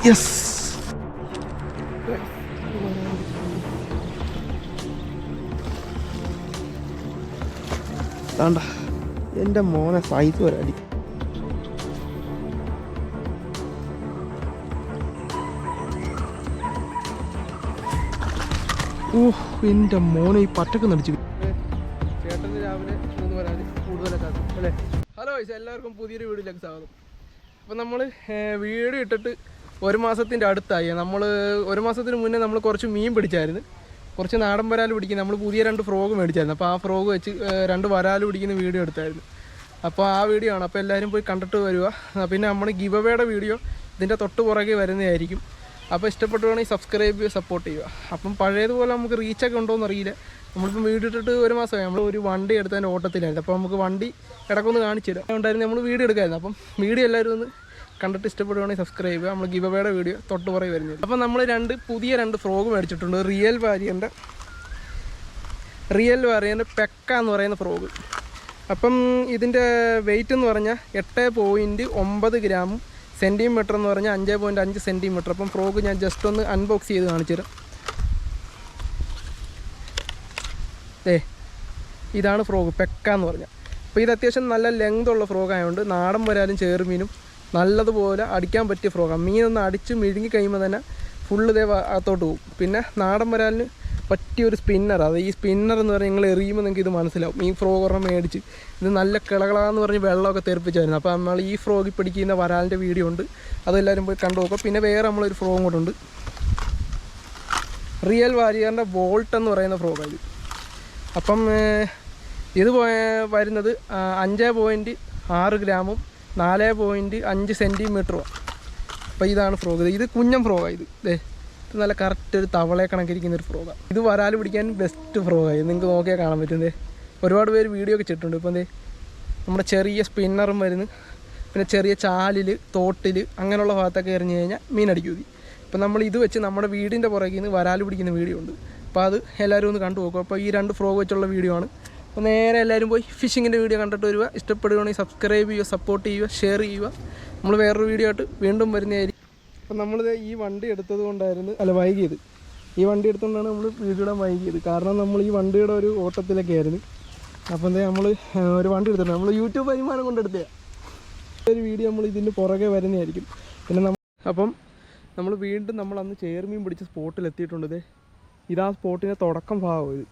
Yes വേണ്ട എന്റെ മോനെ സൈസ് വരാടി ഓഹ് എന്റെ മോനെ ഈ പട്ടക്ക് നടിച്ചു ചേട്ടന് രാവിലെ മൂന്ന് വരാതി കൂടുതലൊക്കെ അല്ലേ? ഹലോ എല്ലാവർക്കും പുതിയൊരു വീഡിയോയിലേക്ക് സ്വാഗതം. അപ്പം നമ്മൾ വീഡിയോ ഇട്ടിട്ട് ഒരു മാസത്തിന്റെ അടുത്തായി. നമ്മൾ ഒരു മാസത്തിന് മുന്നേ നമ്മൾ കുറച്ച് മീൻ പിടിച്ചായിരുന്നു. കുറച്ച് നാടൻ വരാൽ പിടിക്കുന്ന നമ്മൾ പുതിയ രണ്ട് ഫ്രോഗ് മേടിച്ചായിരുന്നു. അപ്പോൾ ആ ഫ്രോഗ് വെച്ച് രണ്ട് വരാൽ പിടിക്കുന്ന വീഡിയോ എടുത്തായിരുന്നു. അപ്പോൾ ആ വീഡിയോ ആണ്. അപ്പോൾ എല്ലാവരും പോയി കണ്ടിട്ട് വരിക. പിന്നെ നമ്മൾ ഗിവ് അവേയുടെ വീഡിയോ ഇതിന്റെ തൊട്ട് പുറകെ വരുന്നതായിരിക്കും. അപ്പോൾ ഇഷ്ടപ്പെട്ടുവാണെങ്കിൽ സബ്സ്ക്രൈബ് ചെയ്യുക സപ്പോർട്ട് ചെയ്യുക. അപ്പം പഴയതുപോലെ നമുക്ക് റീച്ചൊക്കെ ഉണ്ടോ എന്ന് അറിയില്ല. നമ്മളിപ്പം വീഡിയോ ഇട്ടിട്ട് ഒരു മാസമായി. നമ്മൾ ഒരു വണ്ടി എടുത്തതിന്റെ ഓട്ടത്തിലായിരുന്നു. അപ്പോൾ നമുക്ക് വണ്ടി ഇടക്കൊന്ന് കാണിച്ചു തരാം. ഉണ്ടായിരുന്നു. നമ്മൾ വീഡിയോ എടുക്കായിരുന്നു. അപ്പം വീഡിയോ എല്ലാവരും ഒന്ന് കണ്ടിട്ട് ഇഷ്ടപ്പെടുവാണെങ്കിൽ സബ്സ്ക്രൈബ് ചെയ്യുക. നമ്മൾ ഗിവ് അവയുടെ വീഡിയോ തൊട്ട് പുറകെ വരുന്നത്. അപ്പം നമ്മൾ രണ്ട് പുതിയ രണ്ട് ഫ്രോഗ് മേടിച്ചിട്ടുണ്ട്. റിയൽ വാരിയന്റെ റിയൽ വാരിയന്റെ പെക്ക എന്ന് പറയുന്ന ഫ്രോഗ് അപ്പം ഇതിന്റെ വെയിറ്റ് എന്ന് പറഞ്ഞാൽ എട്ട് പോയിന്റ് ഒമ്പത് ഗ്രാമും സെന്റിമീറ്റർ എന്ന് പറഞ്ഞാൽ അഞ്ച് പോയിന്റ് അഞ്ച് സെന്റിമീറ്റർ അപ്പം ഫ്രോഗ് ഞാൻ ജസ്റ്റ് ഒന്ന് അൺബോക്സ് ചെയ്ത് കാണിച്ചു തരാം. ഏ ഇതാണ് ഫ്രോഗ് പെക്ക എന്ന് പറഞ്ഞാൽ അപ്പോൾ ഇത് അത്യാവശ്യം നല്ല ലെങ്ത് ഉള്ള ഫ്രോഗ് ആയതുകൊണ്ട് നാടൻ വരാലും ചേറുമീനും നല്ലതുപോലെ അടിക്കാൻ പറ്റിയ ഫ്രോഗാണ് മീനൊന്ന് അടിച്ച് മിഴുങ്ങി കഴിയുമ്പോൾ തന്നെ ഫുള്ള് ഇതേ അകത്തോട്ട് പോകും. പിന്നെ നാടൻ വരാലിന് പറ്റിയ ഒരു സ്പിന്നർ അത് ഈ സ്പിന്നർ എന്ന് പറഞ്ഞാൽ നിങ്ങൾ എറിയുമ്പോൾ നിങ്ങൾക്ക് ഇത് മനസ്സിലാവും. ഈ ഫ്രോഗ് ഒരെണ്ണം മേടിച്ച് ഇത് നല്ല കിളകളാന്ന് പറഞ്ഞ് വെള്ളമൊക്കെ തെറിപ്പിച്ചായിരുന്നു. അപ്പോൾ നമ്മൾ ഈ ഫ്രോഗിൽ പിടിക്കുന്ന വരാലിന്റെ വീഡിയോ ഉണ്ട്. അതെല്ലാവരും പോയി കണ്ടു നോക്കാം. പിന്നെ വേറെ നമ്മളൊരു ഫ്രോഗും കൂടെ ഉണ്ട്. റിയൽ വാരിയറിന്റെ വോൾട്ട് എന്ന് പറയുന്ന ഫ്രോഗാണ് ഇത്. അപ്പം ഇത് വരുന്നത് അഞ്ച് പോയിന്റ് ആറ് ഗ്രാമും നാല് പോയിന്റ് അഞ്ച് സെന്റിമീറ്ററുമാണ് അപ്പോൾ ഇതാണ് ഫ്രോഗ് ഇത് കുഞ്ഞൻ ഫ്രോഗാണ് ഇത്. ദേ ഇത് നല്ല കറക്റ്റ് ഒരു തവളെ കണക്കിരിക്കുന്ന ഒരു ഫ്രോഗാണ് ഇത് വരാൽ പിടിക്കാൻ ബെസ്റ്റ് ഫ്രോഗായി നിങ്ങൾക്ക് നോക്കിയാൽ കാണാൻ പറ്റും. ദേ ഒരുപാട് പേര് വീഡിയോ ഒക്കെ ചെയ്തിട്ടുണ്ട് ഇപ്പം ദേ നമ്മുടെ ചെറിയ സ്പിന്നറും വരുന്നു. പിന്നെ ചെറിയ ചാലിൽ തോട്ടിൽ അങ്ങനെയുള്ള ഭാഗത്തൊക്കെ എറിഞ്ഞു കഴിഞ്ഞാൽ മീനടിക്കും ഇത്. ഇപ്പം നമ്മൾ ഇത് വെച്ച് നമ്മുടെ വീടിന്റെ പുറകിൽ നിന്ന് വരാൽ പിടിക്കുന്ന വീഡിയോ ഉണ്ട്. അപ്പോൾ അത് എല്ലാവരും ഒന്ന് കണ്ടു നോക്കും. അപ്പോൾ ഈ രണ്ട് ഫ്രോഗ് വെച്ചുള്ള വീഡിയോ ആണ്. അപ്പോൾ നേരെ എല്ലാവരും പോയി ഫിഷിങ്ങിന്റെ വീഡിയോ കണ്ടിട്ട് വരിക. ഇഷ്ടപ്പെടുകയാണെങ്കിൽ സബ്സ്ക്രൈബ് ചെയ്യുക സപ്പോർട്ട് ചെയ്യുക ഷെയർ ചെയ്യുക. നമ്മൾ വേറൊരു വീഡിയോ ആയിട്ട് വീണ്ടും വരുന്നതായിരിക്കും. അപ്പം നമ്മളിത് ഈ വണ്ടി എടുത്തത് കൊണ്ടായിരുന്നു അല്ല വൈകിയത്. ഈ വണ്ടി എടുത്തുകൊണ്ടാണ് നമ്മൾ വീഡിയോ ഇടാൻ വൈകിയത്. കാരണം നമ്മൾ ഈ വണ്ടിയുടെ ഒരു ഓട്ടത്തിലൊക്കെ ആയിരുന്നു. അപ്പോൾ എന്താ നമ്മൾ ഒരു വണ്ടി എടുത്തിട്ടുണ്ട്. നമ്മൾ യൂട്യൂബ് വരുമാനം കൊണ്ടെടുത്തേ ഒരു വീഡിയോ നമ്മൾ ഇതിന്റെ പുറകെ വരുന്നതായിരിക്കും. പിന്നെ നമ്മൾ അപ്പം നമ്മൾ വീണ്ടും നമ്മൾ അന്ന് ചേർമീൻ പിടിച്ച സ്പോട്ടിൽ എത്തിയിട്ടുണ്ട് ഇതേ ഇതാ സ്പോട്ടിന്റെ തുടക്കം ഭാഗം ഇത്.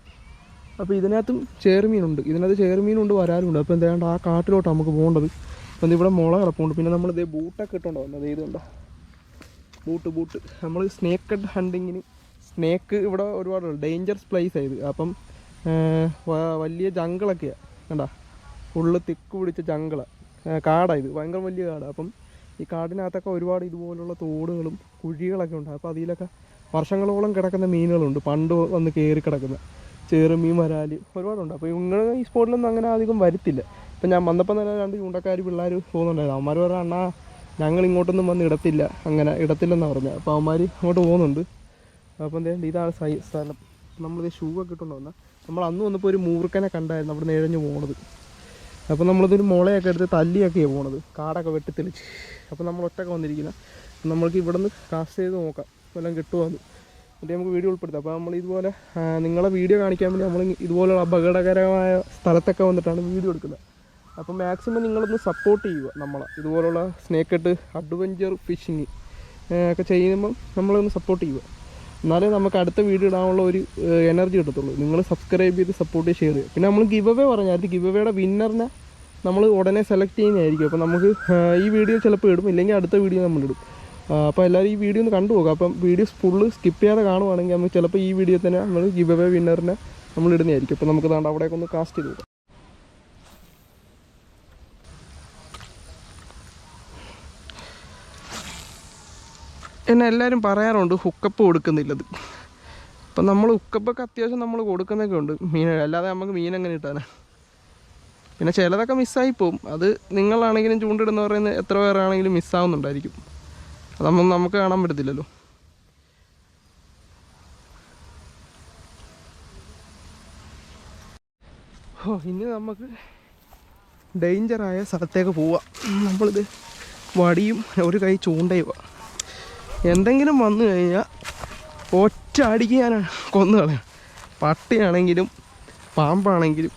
അപ്പോൾ ഇതിനകത്തും ചേർമീനുണ്ട് ഇതിനകത്ത് ചേർമീനുണ്ട് വരാലുണ്ട്. അപ്പോൾ എന്തായാലും ആ കാട്ടിലോട്ടാണ് നമുക്ക് പോകേണ്ടത്. അപ്പം ഇവിടെ മുള കിടപ്പുണ്ട് പിന്നെ നമ്മൾ ഇതേ ബൂട്ടൊക്കെ ഇട്ടുണ്ടോ? വന്നത് ഇതുണ്ടോ ബൂട്ട് ബൂട്ട്. നമ്മൾ സ്നേക്ക് കട്ട് ഹണ്ടിങ്ങിന് സ്നേക്ക് ഇവിടെ ഒരുപാട് ഡേഞ്ചറസ് പ്ലേസ് ആയത് അപ്പം വലിയ ജംഗിളൊക്കെയാണ് കണ്ടാ? ഫുള്ള് തിക്ക് പിടിച്ച ജംഗിളാണ് കാടാണ് ഇത്. ഭയങ്കര വലിയ കാടാണ് അപ്പം ഈ കാടിനകത്തൊക്കെ ഒരുപാട് ഇതുപോലുള്ള തോടുകളും കുഴികളൊക്കെ ഉണ്ട്. അപ്പോൾ അതിലൊക്കെ വർഷങ്ങളോളം കിടക്കുന്ന മീനുകളുണ്ട്. പണ്ട് വന്ന് കയറി കിടക്കുന്ന. ചെറുമീൻ വരാൽ ഒരുപാടുണ്ട്. അപ്പോൾ ഇങ്ങനെ ഈ സ്പോട്ടിലൊന്നും അങ്ങനെ അധികം വരത്തില്ല. ഇപ്പം ഞാൻ വന്നപ്പോൾ തന്നെ രണ്ട് ചൂണ്ടക്കാർ പിള്ളേർ പോകുന്നുണ്ടായിരുന്നു. അവന്മാർ പറഞ്ഞാൽ അണ്ണാ ഞങ്ങൾ ഇങ്ങോട്ടൊന്നും വന്ന് ഇടത്തില്ല. അങ്ങനെ ഇടത്തില്ലെന്നാണ് പറഞ്ഞത് അപ്പോൾ അവന്മാർ അങ്ങോട്ട് പോകുന്നുണ്ട്. അപ്പോൾ എന്തേ ഇതാണ് സൈ സ്ഥലം. നമ്മളിത് ഷൂ ഒക്കെ ഇട്ടുകൊണ്ട് വന്നാൽ നമ്മൾ അന്ന് വന്നപ്പോൾ ഒരു മൂർക്കനെ കണ്ടായിരുന്നു. അവിടെ നിന്ന് എഴഞ്ഞ് പോണത്. അപ്പോൾ നമ്മളിതൊരു മുളയൊക്കെ എടുത്ത് തല്ലിയൊക്കെയാണ് പോണത്. കാടൊക്കെ വെട്ടിത്തെളിച്ച്. അപ്പോൾ നമ്മൾ ഒറ്റയ്ക്ക് വന്നിരിക്കുന്നത് നമ്മൾക്ക് ഇവിടെ നിന്ന് കാസ്റ്റ് ചെയ്ത് നോക്കാം. വല്ലതും കിട്ടുമെന്ന് എന്നിട്ട് നമുക്ക് വീഡിയോ ഉൾപ്പെടുത്താം. അപ്പോൾ നമ്മൾ ഇതുപോലെ നിങ്ങളെ വീഡിയോ കാണിക്കാൻ വേണ്ടി നമ്മൾ ഇതുപോലുള്ള അപകടകരമായ സ്ഥലത്തൊക്കെ വന്നിട്ടാണ് വീഡിയോ എടുക്കുന്നത്. അപ്പോൾ മാക്സിമം നിങ്ങളൊന്ന് സപ്പോർട്ട് ചെയ്യുക നമ്മൾ ഇതുപോലുള്ള സ്നേക്കെട്ട് അഡ്വഞ്ചർ ഫിഷിങ് ഒക്കെ ചെയ്യുമ്പം നമ്മളൊന്ന് സപ്പോർട്ട് ചെയ്യുക. എന്നാലേ നമുക്ക് അടുത്ത വീഡിയോ ഇടാനുള്ള ഒരു എനർജി കിട്ടത്തുള്ളൂ. നിങ്ങൾ സബ്സ്ക്രൈബ് ചെയ്ത് സപ്പോർട്ട് ഷെയർ ചെയ്യുക. പിന്നെ നമ്മൾ ഗിവ് അവേ പറഞ്ഞാൽ ഗിവ് അവേയുടെ വിന്നറിനെ നമ്മൾ ഉടനെ സെലക്ട് ചെയ്യുന്നതായിരിക്കും. അപ്പോൾ നമുക്ക് ഈ വീഡിയോ ചിലപ്പോൾ ഇടും. ഇല്ലെങ്കിൽ അടുത്ത വീഡിയോ നമ്മളിടും അപ്പോൾ എല്ലാവരും ഈ വീഡിയോ ഒന്ന് കണ്ടു അപ്പം വീഡിയോസ് ഫുള്ള് സ്കിപ്പ് ചെയ്യാതെ കാണുവാണെങ്കിൽ നമുക്ക് ചിലപ്പോൾ ഈ വീഡിയോ തന്നെ നമ്മൾ ഗിവ് അവേ വിന്നറിനെ നമ്മൾ ഇടുന്നതായിരിക്കും. അപ്പോൾ നമുക്ക് ദാണ്ട് അവിടേക്ക് ഒന്ന് കാസ്റ്റ് ചെയ്ത് കൊടുക്കാം എന്നെ എല്ലാവരും പറയാറുണ്ട് ഹുക്കപ്പ് കൊടുക്കുന്നില്ലത്. അപ്പം നമ്മൾ ഹുക്കപ്പൊക്കെ അത്യാവശ്യം നമ്മൾ കൊടുക്കുന്നൊക്കെ ഉണ്ട്. മീൻ അല്ലാതെ നമുക്ക് മീൻ എങ്ങനെ കിട്ടാനാണ് പിന്നെ ചിലതൊക്കെ മിസ്സായി പോവും. അത് നിങ്ങളാണെങ്കിലും ചൂണ്ടിടുന്ന പറയുന്നത് എത്ര പേരാണെങ്കിലും മിസ്സാവുന്നുണ്ടായിരിക്കും അതൊന്നും നമുക്ക് കാണാൻ പറ്റത്തില്ലല്ലോ. ഓ ഇനി നമുക്ക് ഡേഞ്ചറായ സ്ഥലത്തേക്ക് പോവാം. നമ്മളിത് വടിയും ഒരു കൈ ചൂണ്ടയുക എന്തെങ്കിലും വന്നു കഴിഞ്ഞാൽ ഒറ്റ അടിക്ക് ഞാൻ കൊന്നു കളയാം. പട്ടിയാണെങ്കിലും പാമ്പാണെങ്കിലും.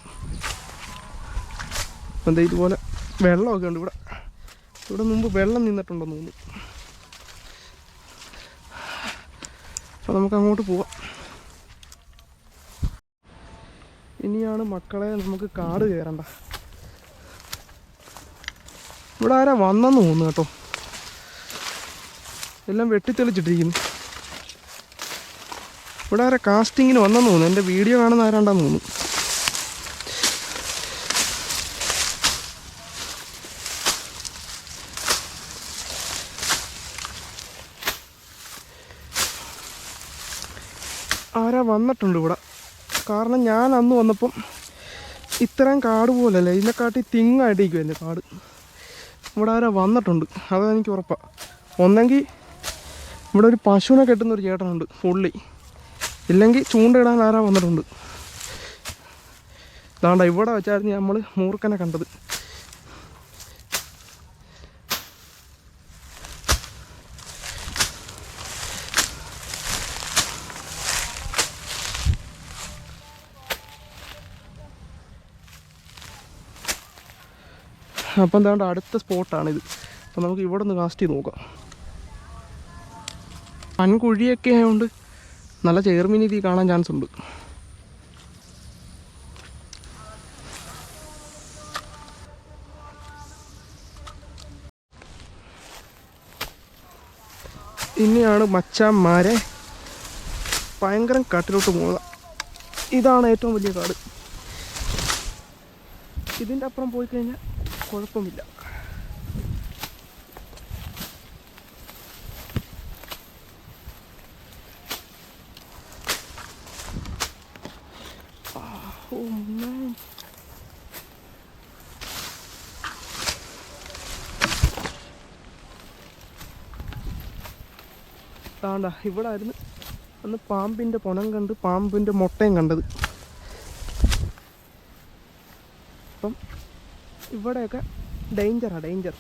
എന്താ ഇതുപോലെ വെള്ളമൊക്കെ ഉണ്ട് ഇവിടെ. ഇവിടെ മുമ്പ് വെള്ളം നിന്നിട്ടുണ്ടെന്ന് തോന്നുന്നു. അപ്പോൾ നമുക്ക് അങ്ങോട്ട് പോവാം. ഇനിയാണ് മക്കളെ നമുക്ക് കാട് കയറണ്ട. ഇവിടെ ആരാ വന്നെന്ന് തോന്നുന്നു കേട്ടോ. എല്ലാം വെട്ടിത്തെളിച്ചിട്ടിരിക്കുന്നു. ഇവിടെ ആരാ കാസ്റ്റിങ്ങിന് വന്നെന്ന് തോന്നുന്നു. എന്റെ വീഡിയോ കാണുന്ന ആരാണ്ടാന്ന് തോന്നുന്നു ആരാ വന്നിട്ടുണ്ട് ഇവിടെ. കാരണം ഞാൻ അന്ന് വന്നപ്പം ഇത്രയും കാട് പോലല്ലേ ഇതിനെക്കാട്ടി എന്റെ കാട്. ഇവിടെ ആരാ വന്നിട്ടുണ്ട് എനിക്ക് ഉറപ്പാണ് ഒന്നെങ്കിൽ ഇവിടെ ഒരു പശുവിനെ കെട്ടുന്ന ഒരു ചേട്ടനുണ്ട് പുള്ളി. ഇല്ലെങ്കിൽ ചൂണ്ടയിടാൻ ആരാ വന്നിട്ടുണ്ട്. ദാണ്ട ഇവിടെ വെച്ചായിരുന്നു നമ്മൾ മൂർക്കനെ കണ്ടത്. അപ്പം എന്താണ്ട് അടുത്ത സ്പോട്ടാണിത്. അപ്പം നമുക്ക് ഇവിടെ നിന്ന് കാസ്റ്റ് ചെയ്ത് നോക്കാം. വൻകുഴിയൊക്കെ ആയതുകൊണ്ട് നല്ല ചേർമീൻ ഇതിൽ കാണാൻ ചാൻസ് ഉണ്ട്. ഇനിയാണ് മച്ചാന്മാരെ ഭയങ്കര കാട്ടിലോട്ട് പോകുക ഇതാണ് ഏറ്റവും വലിയ കാട്. ഇതിന്റെ അപ്പുറം പോയി കഴിഞ്ഞാൽ കുഴപ്പമില്ല Oh ഇവിടെ ആയിരുന്നു അന്ന് പാമ്പിന്റെ പൊണം കണ്ട് പാമ്പിന്റെ മുട്ടയും കണ്ടത്. ഇവിടെയൊക്കെ ഡേഞ്ചറാണ് ഡേഞ്ചർ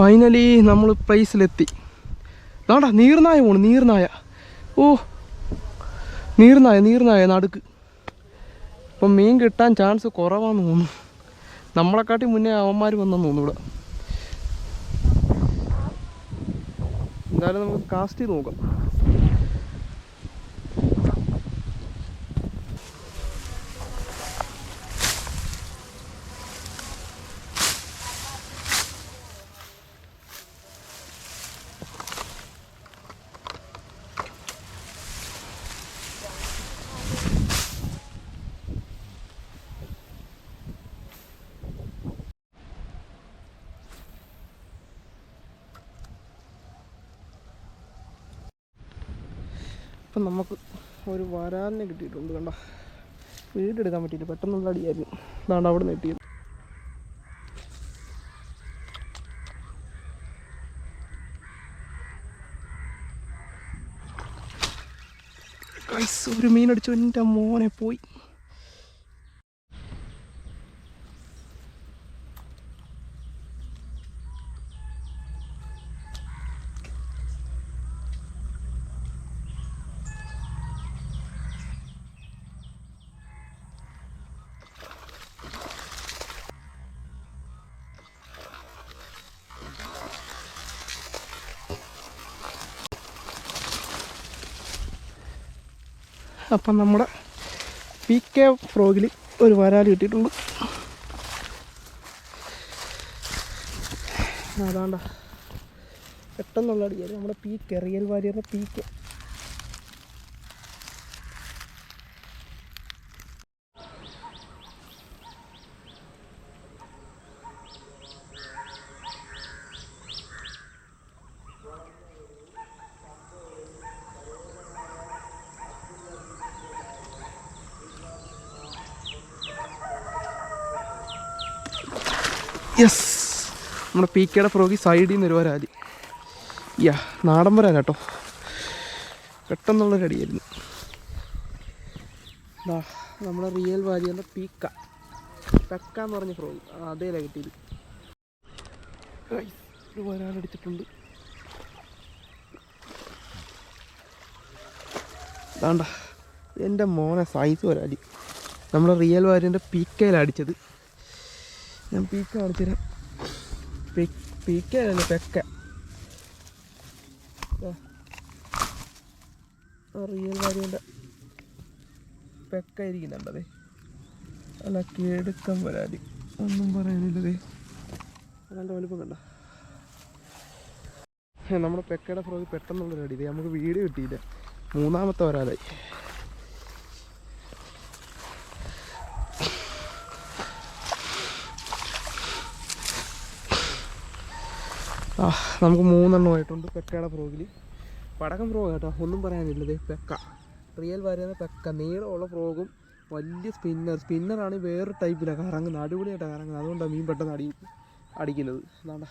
ഫൈനലി നമ്മൾ പ്ലേസിലെത്തി നാടാ നീർനായ പോണു നീർനായ. ഓ നീർനായ നീർനായ നടുക്ക്. ഇപ്പം മീൻ കിട്ടാൻ ചാൻസ് കുറവാണെന്ന് തോന്നുന്നു. നമ്മളെക്കാട്ടി മുന്നേ അവന്മാർ വന്നെന്ന് തോന്നുന്നു ഇവിടെ. എന്തായാലും നമുക്ക് കാസ്റ്റ് നോക്കാം. ഇപ്പം നമുക്ക് ഒരു വരാലിനെ കിട്ടിയിട്ടുണ്ട് കണ്ട? വീടെടുക്കാൻ പറ്റിയില്ല. പെട്ടെന്നുള്ള അടിയായിരുന്നു. അതാണ് അവിടെ നിന്ന് Guys, ഒരു മീൻ അടിച്ചു എന്റെ മോനെ പോയി. അപ്പം നമ്മുടെ പി കെ ഫ്രോഗിൽ ഒരു വരാൽ കിട്ടിയിട്ടുണ്ട്. അതാണ്ട. പെട്ടെന്നുള്ള അടിയായിരുന്നു നമ്മുടെ പി കെ റിയൽ വാരിയറിന്റെ പി കെ യെസ് നമ്മുടെ പി കെയുടെ ഫ്രോഗി സൈഡിൽ നിന്ന് ഒരു വരാതി യാ നാടൻ വരാൻ കേട്ടോ. പെട്ടെന്നുള്ളൊരു അടിയായിരുന്നു നമ്മുടെ റിയൽ വാരിയുടെ പീക്ക. പെക്ക എന്ന് പറഞ്ഞ ഫ്രോഗ് Guys, ഒരു വരാലടിച്ചിട്ടുണ്ട് വേണ്ട എന്റെ മോനെ സൈസ് വരാതി നമ്മുടെ റിയൽ വാരിന്റെ പീക്കയിലടിച്ചത് ഞാൻ പീക്ക കാണിച്ചു തരാം പീക്കയല്ല പെക്ക. റിയൽ കാര്യമില്ല പെക്ക ഇരിക്കുന്നുണ്ടതേ അല്ല കേടുക്കം വരാതി ഒന്നും പറയാനില്ലതേ അല്ലാണ്ട് വലുപ്പം കണ്ട? നമ്മുടെ പെക്കയുടെ ഫ്രോഗ് പെട്ടെന്നുള്ളൊരു അടി. ഇത് നമുക്ക് വീഡിയോ കിട്ടിയില്ല. മൂന്നാമത്തെ വരാതായി. നമുക്ക് മൂന്നെണ്ണമായിട്ടുണ്ട് പെക്കയുടെ ഫ്രോഗിൽ പടക്കം ഫ്രോഗ് കേട്ടോ. ഒന്നും പറയാനില്ലതേ പെക്ക. റിയൽ വരുന്ന പെക്ക. നീളമുള്ള ഫ്രോഗും വലിയ സ്പിന്നർ സ്പിന്നറാണ് വേറെ ടൈപ്പിലാണ് കറങ്ങുന്നത് അടിപൊളിയായിട്ടാണ് കറങ്ങുന്നത് അതുകൊണ്ടാണ് മീൻ പെട്ടെന്ന് അടി അടിക്കുന്നത്. അതാണ്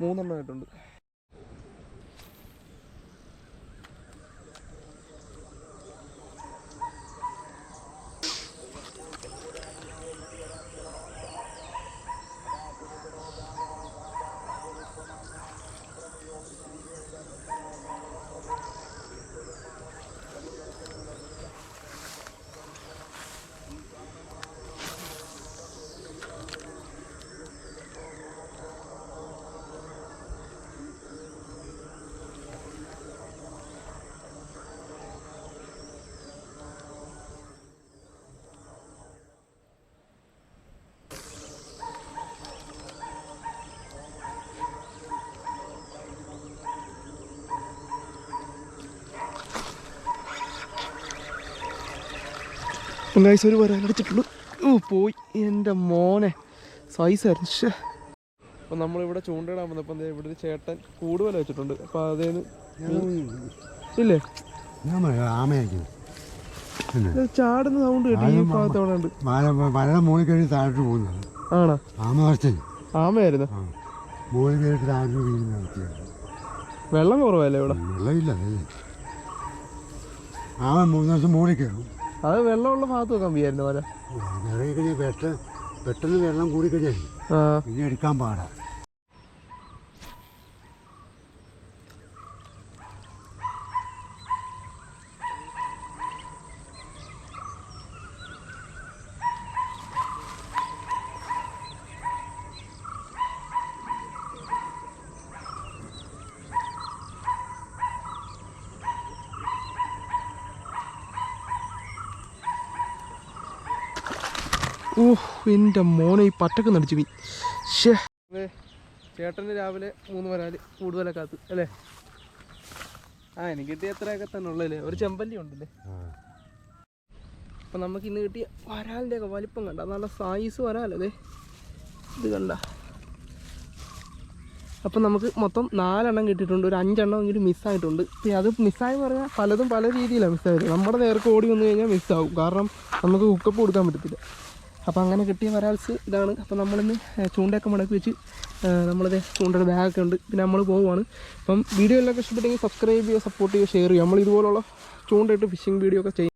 മൂന്നെണ്ണമായിട്ടുണ്ട്. ഗൈസ് ഒരു വരാൻ അടിച്ചിട്ടുള്ളൂ ഓ പോയി. എന്റെ മോനെ. സൈസായിരുന്നു ശ്ശേ. അപ്പം നമ്മളിവിടെ ചൂണ്ടയിടാൻ വന്നപ്പോൾ എന്താ ഇവിടെ ഒരു ചേട്ടൻ കൂടുതൽ വെച്ചിട്ടുണ്ട്. അപ്പോൾ അതേന്ന് ഇല്ലേ? ചാടുന്ന സൗണ്ട് കേട്ടി ഈ ഭാഗത്ത് അവിടെ ഉണ്ട്? മല മലയുടെ മുകളിൽ കഴിഞ്ഞ് താഴോട്ട് പോകുന്നത്. ആണോ? ആമവർച്ചൻ ആമയായിരുന്നു? ആ. മുകളിൽ കയറിയിട്ട് താഴോട്ട് വീഴുന്ന അവസ്ഥയാണ് വെള്ളം കുറവല്ലേ ഇവിടെ? വെള്ളമില്ല ആമ മൂന്ന് ദിവസം മൂളി കയറും. അത് വെള്ളമുള്ള ഭാഗത്ത് വെക്കാൻ വയ്യായിരുന്നു പോലെ. പെട്ടെന്ന് വെള്ളം കൂടി കഴിഞ്ഞാൽ പിന്നെ എടുക്കാൻ പാടാ ഓഹ് എന്റെ മോനെ ഈ പട്ടൊക്കെ നടിച്ചു പോയി ഷേ ചേട്ടന് രാവിലെ മൂന്ന് വരാൽ കൂടുതലൊക്കെ കാത്ത് അല്ലേ? ആ എനിക്ക് കിട്ടിയ എത്രയൊക്കെ തന്നെ ഉള്ളല്ലേ ഒരു ചെമ്പല്ലി ഉണ്ടല്ലേ? അപ്പം നമുക്ക് ഇന്ന് കിട്ടിയ വരാലിന്റെ ഒക്കെ വലിപ്പം കണ്ട നല്ല സൈസ് വരാലേ ഇത് കണ്ട. അപ്പം നമുക്ക് മൊത്തം നാലെണ്ണം കിട്ടിയിട്ടുണ്ട് ഒരു അഞ്ചെണ്ണം എങ്കിലും മിസ്സായിട്ടുണ്ട് ഇപ്പം അത് മിസ്സായി പറഞ്ഞാൽ പലതും പല രീതിയിലാണ് മിസ്സായത് നമ്മുടെ നേർക്ക് ഓടി വന്നു കഴിഞ്ഞാൽ മിസ്സാവും കാരണം നമുക്ക് ഹുക്കപ്പ് കൊടുക്കാൻ പറ്റത്തില്ല. അപ്പോൾ അങ്ങനെ കിട്ടിയ വരാൽസ് ഇതാണ്. അപ്പോൾ നമ്മളിന്ന് ചൂണ്ടയൊക്കെ മടക്കി വെച്ച് നമ്മളത് ചൂണ്ടയുടെ ബാഗൊക്കെ ഉണ്ട്. പിന്നെ നമ്മൾ പോവുകയാണ് അപ്പം വീഡിയോ എല്ലാം ഇഷ്ടപ്പെട്ടെങ്കിൽ സബ്സ്ക്രൈബ് ചെയ്യുക സപ്പോർട്ട് ചെയ്യുക ഷെയർ ചെയ്യുക. നമ്മൾ ഇതുപോലുള്ള ചൂണ്ടയിട്ട് ഫിഷിംഗ് വീഡിയോ ഒക്കെ ചെയ്യും.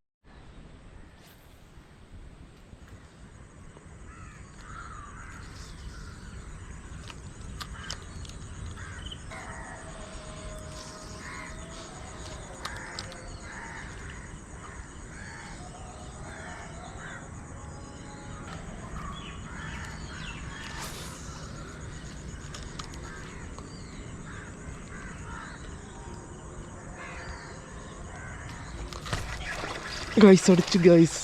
ഗൈസ് അടിച്ചു ഗൈസ്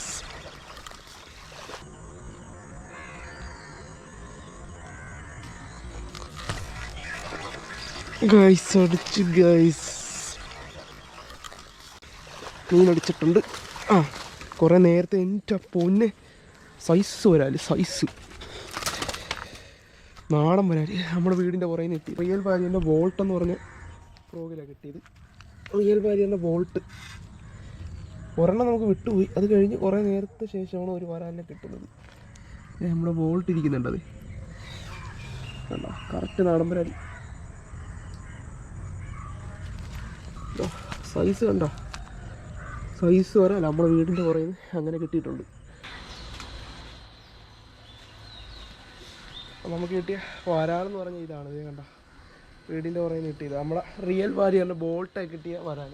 ഗൈസ് അടിച്ചു ഗൈസ് മീൻ അടിച്ചിട്ടുണ്ട് ആ. കുറേ നേരത്തെ എന്റെ പൊന്നെ സൈസ് വരാൽ സൈസ് നാടൻ വരാൽ. നമ്മുടെ വീടിന്റെ പുറകെ നിന്ന് എത്തി. റിയൽ ഭാര്യന്റെ വോൾട്ട് എന്ന് പറഞ്ഞ പ്രോഗിലാണ് കിട്ടിയത്. റിയൽ ഭാര്യന്റെ വോൾട്ട് ഒരെണ്ണം നമുക്ക് വിട്ടുപോയി. അത് കഴിഞ്ഞ് കുറേ നേരത്തെ ശേഷമാണ് ഒരു വരാലിനെ കിട്ടുന്നത്. നമ്മുടെ വോൾട്ട് ഇരിക്കുന്നുണ്ടത് കണ്ടോ? കറക്റ്റ് നാടൻ പരാതി സൈസ് കണ്ടോ? സൈസ് വരാല്ല നമ്മുടെ വീടിന്റെ പുറയിൽ അങ്ങനെ കിട്ടിയിട്ടുണ്ട്. നമുക്ക് കിട്ടിയ വരാലെന്ന് പറഞ്ഞ ഇതാണ്. ഇത് കണ്ട? വീടിന്റെ പുറയിൽ കിട്ടിയത്. നമ്മുടെ റിയൽ വാരിയറിന്റെ ബോൾട്ടായി കിട്ടിയ വരാൽ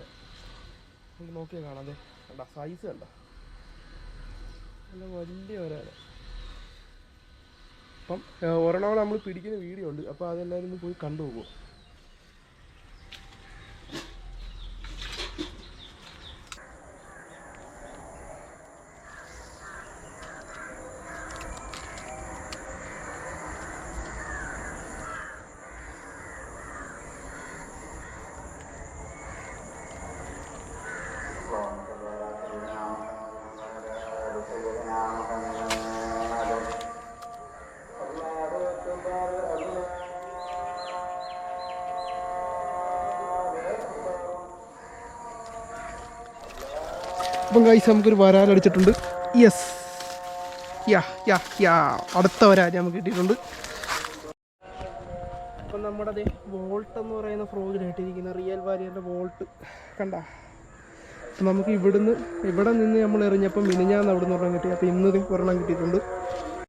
നമുക്ക് നോക്കിയാൽ കാണാം അതെ. കണ്ട? സൈസ് കണ്ട? നല്ല വലിയ ഒരാൾ. അപ്പം ഒരെണ്ണം നമ്മൾ പിടിക്കുന്ന വീഡിയോ ഉണ്ട്. അപ്പോൾ അതെല്ലാവരും ഒന്ന് പോയി കണ്ടുപോകും അപ്പം കൈസ് നമുക്കൊരു വരാലടിച്ചിട്ടുണ്ട് യെസ് യാ യാ യാ അടുത്ത വരാൽ നമുക്ക് കിട്ടിയിട്ടുണ്ട്. അപ്പം നമ്മുടെ വോൾട്ട് എന്ന് പറയുന്ന ഫ്രോഗിൽ ഇട്ടിരിക്കുന്ന റിയൽ വാരിയറിന്റെ വോൾട്ട് കണ്ട? അപ്പം നമുക്ക് ഇവിടുന്ന് ഇവിടെ നിന്ന് നമ്മൾ എറിഞ്ഞപ്പം മിനിഞ്ഞാന്ന് അവിടെ നിന്ന് ഒരെണ്ണം കിട്ടി. അപ്പോൾ ഇന്ന് ദേ ഒരെണ്ണം കിട്ടിയിട്ടുണ്ട്.